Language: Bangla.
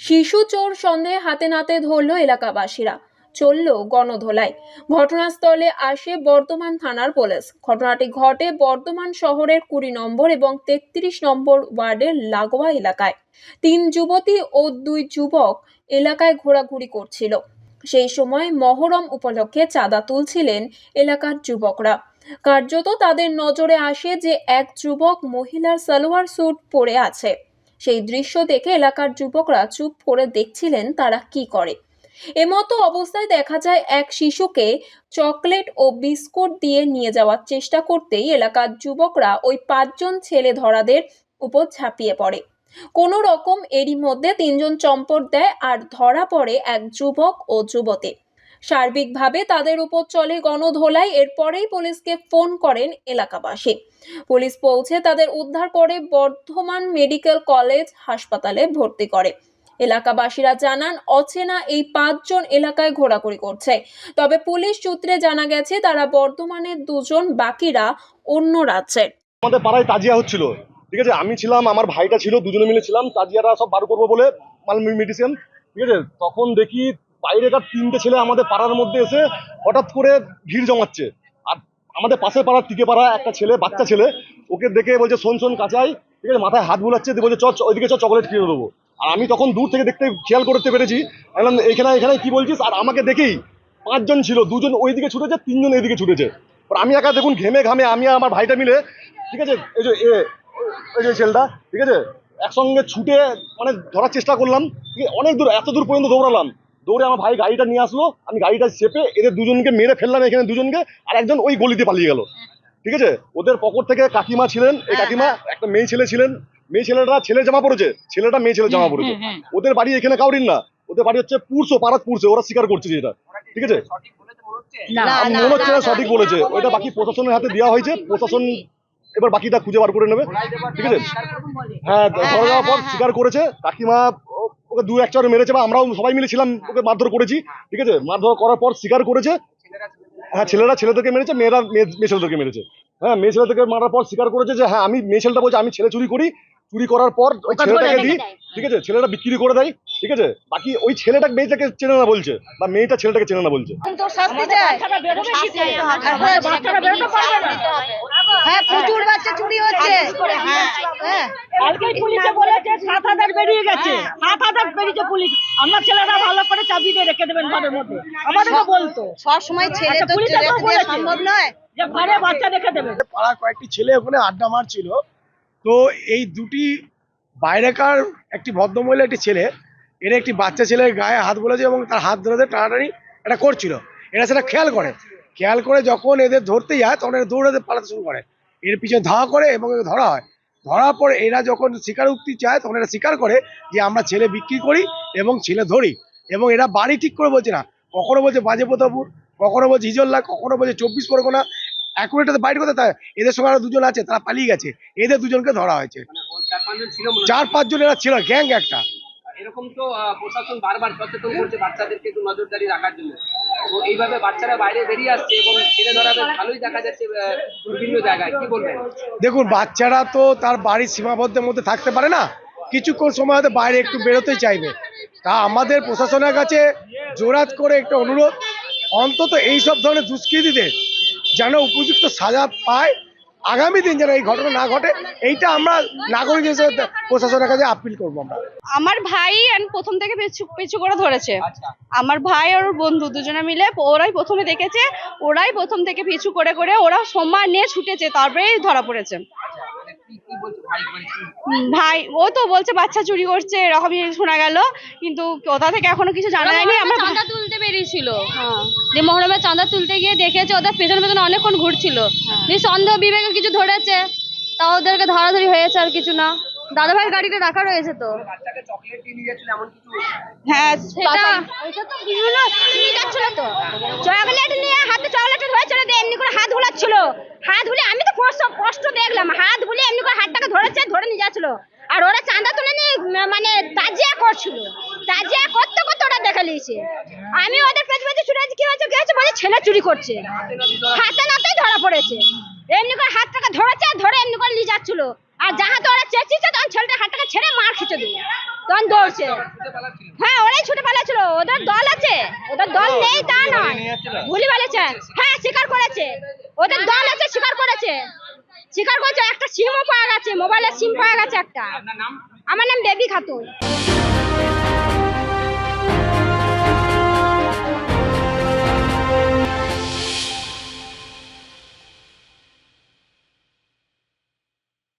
শিশু চোর সন্দেহে হাতে নাতে ধরল এলাকাবাসীরা। চলল গণধোলাই। ঘটনাস্থলে আসে বর্ধমান থানার পুলিশ। ঘটনাটি ঘটে বর্ধমান শহরের কুড়ি নম্বর এবং তেত্রিশ নম্বর ওয়ার্ডের লাগোয়া এলাকায়। তিন যুবতী ও দুই যুবক এলাকায় ঘোরাঘুরি করছিল। সেই সময় মহরম উপলক্ষে চাঁদা তুলছিলেন এলাকার যুবকরা। কার্যত তাদের নজরে আসে যে এক যুবক মহিলার সালোয়ার স্যুট পরে আছে। সেই দৃশ্য দেখে এলাকার যুবকরা চুপ করে দেখছিলেন তারা কি করে। এমতো অবস্থায় দেখা যায়, এক শিশুকে চকলেট ও বিস্কুট দিয়ে নিয়ে যাওয়ার চেষ্টা করতেই এলাকার যুবকরা ওই পাঁচজন ছেলে ধরাদের উপর ঝাঁপিয়ে পড়ে। কোনো রকম এরই মধ্যে তিনজন চম্পট দেয় আর ধরা পড়ে এক যুবক ও যুবতী। সার্বিকভাবে তাদের উপর চলে গণধোলাই, এরপরেই পুলিশকে ফোন করেন এলাকাবাসী। পুলিশ পৌঁছে তাদের উদ্ধার করে বর্ধমান মেডিকেল কলেজ হাসপাতালে ভর্তি করে। এলাকাবাসীরা জানান, অচেনা এই পাঁচজন এলাকায় ঘোরাঘুরি করছে। তবে পুলিশ সূত্রে জানা গেছে, তারা বর্ধমানের দুজন, বাকিরা অন্য রাজ্যের। আমাদের পাড়ায় তাজিয়া হচ্ছিল। ঠিক আছে, আমি ছিলাম, আমার ভাইটা ছিল, দুজনে মিলে ছিলাম তাজিয়াটা সব বার করব বলে মাল মেডিসিন ঠিক আছে? তখন দেখি বাইরেকার তিনটে ছেলে আমাদের পাড়ার মধ্যে এসে হঠাৎ করে ভিড় জমাচ্ছে। আর আমাদের পাশের পাড়ার টিকে পাড়া একটা ছেলে, বাচ্চা ছেলে, ওকে দেখে বলছে, শোন শোন, কাঁচাই, ঠিক আছে, মাথায় হাত বুলাচ্ছে, দিয়ে বলছে চ, ওইদিকে চ চকলেট কিনে দেবো। আর আমি তখন দূর থেকে দেখতে খেয়াল করতে পেরেছি, বললাম এখানে এখানে কি বলছিস? আর আমাকে দেখেই পাঁচজন ছিল, দুজন ওইদিকে ছুটেছে, তিনজন এইদিকে ছুটেছে। আমি একা দেখুন, ঘেমে ঘামে আমি আমার ভাইটা মিলে, ঠিক আছে, এই যে, এ, এই যে ছেলেটা, ঠিক আছে, একসঙ্গে ছুটে মানে ধরার চেষ্টা করলাম অনেক দূর, এত দূর পর্যন্ত দৌড়ালাম। দৌড়ে আমার ভাই গাড়িটা নিয়ে আসলো আমি গাড়িটা চেপে এদের দুজনকে মেরে ফেললাম এখানে দুজনকে আর একজন ওই গলিতে পালিয়ে গেল। ঠিক আছে? ওদের পকর থেকে কাকিমা ছিলেন এই কাকিমা একটা মেয়ে ছেলে ছিলেন মেয়ে ছেলেটা ছেলে জামা পড়েছে ছেলেটা মেয়ে ছেলে জামা পড়েছে ওদের বাড়ি এখানে কাউরিন না ওদের বাড়ি হচ্ছে পুরসো পাড়াত পুরসো ওরা স্বীকার করছে যেটা ঠিক আছে? মনে হচ্ছে না সঠিক বলেছে ওইটা বাকি প্রশাসনের হাতে দেওয়া হয়েছে প্রশাসন এবার বাকিটা খুঁজে বার করে নেবে। ঠিক আছে? হ্যাঁ ধরে যাওয়ার পর স্বীকার করেছে কাকিমা ওকে দু এক চার মেরেছে বা আমরাও সবাই মিলে ছিলাম ওকে মারধর করেছি ঠিক আছে? মারধর করার পর স্বীকার করেছে। হ্যাঁ ছেলেরা ছেলেদেরকে মেরেছে মেয়েরা মেয়ে ছেলেদেরকে মেরেছে। হ্যাঁ মেয়ে ছেলেদেরকে মারার পর স্বীকার করেছে যে হ্যাঁ আমি মেয়ে ছেলেটা বলছে আমি ছেলে চুরি করি। চুরি করার পর ওই ছেলেটাকে দিই ঠিক আছে? ছেলেটা বিক্রি করে দেয় ঠিক আছে? বাকি ওই ছেলেটা মেয়েটাকে চেনে না বলছে বা মেয়েটা ছেলেটাকে চেনে না বলছে। হ্যাঁ, হ্যাঁ প্রচুর বাচ্চা চুরি হচ্ছে। হ্যাঁ কালকে পুলিশে বলেছে সাত হাজার বেরিয়ে গেছে। সাত হাজার বেরিয়েছে পুলিশ। আপনার ছেলেরা ভালো করে চাবি দিয়ে রেখে দেবেন ঘরের মধ্যে। আমাদেরকে বলতো। সব সময় ছেলে আচ্ছা, তো সম্ভব নয়। যে ঘরে বাচ্চা রেখে দেবেন। পাড়ার কয়েকটি ছেলে ওখানে আড্ডা মারছিল। তো এই দুটি বাইরেকার একটি ভদ্রমহিলা একটি ছেলে এরা একটি বাচ্চা ছেলের গায়ে হাত বলেছে এবং তার হাত ধরে ধরে টানাটানি এটা করছিল। এরা সেটা খেয়াল করে। খেয়াল করে যখন এদের ধরতে যায় তখন এরা দৌড়াতে পালাতে শুরু করে। এর পিছনে ধাওয়া করে এবং ধরা হয়। ধরার পর এরা যখন স্বীকারোক্তি চায় তখন এরা স্বীকার করে যে আমরা ছেলে বিক্রি করি এবং ছেলে ধরি। এবং এরা বাড়ি ঠিক করে বলছে না। কখনো বলছে বাজে প্রতাপুর কখনো বলছে হিজল্লা কখনো বলছে চব্বিশ পরগনা। অ্যাকুরেটাতে বাইরে কথা তাই এদের সঙ্গে আরও দুজন আছে তারা পালিয়ে গেছে। এদের দুজনকে ধরা হয়েছে। চার পাঁচজন এরা ছিল গ্যাং একটা। এরকম তো প্রশাসন বারবার সচেতন করছে বাচ্চাদেরকে একটু নজরদারি রাখার জন্য। তো এইভাবে বাচ্চারা বাইরে বেরিয়ে আসছে এবং ছেলে ধরা ভালোই দেখা যাচ্ছে বিভিন্ন জায়গায়। কি বলবেন? দেখুন, বাচ্চারা তো তার বাড়ির সীমাবদ্ধের মধ্যে থাকতে পারে না। কিছুক্ষণ সময় হয়তো বাইরে একটু বেরোতেই চাইবে। তা আমাদের প্রশাসনের কাছে জোরাত করে একটা অনুরোধ, অন্তত এই সব ধরনের দুষ্কৃতীদের যেন উপযুক্ত সাজা পায় আগামী দিন যেন এই ঘটনা না ঘটে এইটা আমরা নাগরিক হিসেবে প্রশাসনের কাছে আপিল করব আমরা। আমার ভাই প্রথম থেকে পিছু পিছু করে ধরেছে। আমার ভাই আর ওর বন্ধু দুজনে মিলে ওরাই প্রথমে দেখেছে ওরাই প্রথম থেকে পিছু করে করে ওরা সময় নিয়ে ছুটেছে তারপরেই ধরা পড়েছে। ভাই? মানে ভাই ও তো বলছে বাচ্চা চুরি করছে এরকমই শোনা গেল কিন্তু কোথা থেকে এখনও কিছু জানা যায়নি। আমরা চাঁদা তুলতে বেরিয়েছিল। হ্যাঁ। যে মহরমে চাঁদা তুলতে গিয়ে দেখেছে ওদের পেছনে পেছনে অনেকক্ষণ ঘুরছিল। হ্যাঁ। সন্দেহ বিবেকে কিছু ধরেছে তা ওদেরকে ধরাধরি হয়েছে আর কিছু না। দাদা ভাইয়ের গাড়িতে রাখা রয়েছে তো। বাচ্চাকে চকলেট নিয়ে যাচ্ছিল এমন কিছু? হ্যাঁ সেটা ওইটা তো বিভিন্ন নিয়ে যাচ্ছিল তো। চকলেট নিয়ে হাতে চকলেট ধরেছিল দিয়ে এমনি করে হাত ভুলাচ্ছিল হাত ভুলে আমি তো কষ্ট দেখলাম। হাত ভুলে এমনি করে হাতটাকে ধরেছে ধরে নিয়ে যাচ্ছিল। আর ওরা চাঁদা তুলে নিয়ে মানে তাজিয়া করছিল। তাজিয়া করতে করতে ওরা দেখে নিয়েছে। আমি ওদের পেছনে পেছনে ছুটে আছি, কি হয়েছে কি হয়েছে? বলে ছেলে চুরি করছে। হাতে নাতেই ধরা পড়েছে। এমনি করে হাতটাকে ধরেছে ধরে এমনি করে নিয়ে যাচ্ছিল। আর যাহাতে ওরা চেঁচিয়েছে তখন ছেলেটা হাতটাকে ছেড়ে মার খেতে দিল। তখন দৌড়ছে। হ্যাঁ ওরাই ছুটে পালাচ্ছিল। ওদের দল আছে। ওদের দল নেই তা নয়। ভুলি বলেছে হ্যাঁ স্বীকার করেছে। ওদের দল আছে স্বীকার করেছে। স্বীকার করেছে একটা সিমও পাওয়া গেছে মোবাইলের সিম পাওয়া গেছে একটা। আপনার নাম? আমার নাম বেবি খাতুন।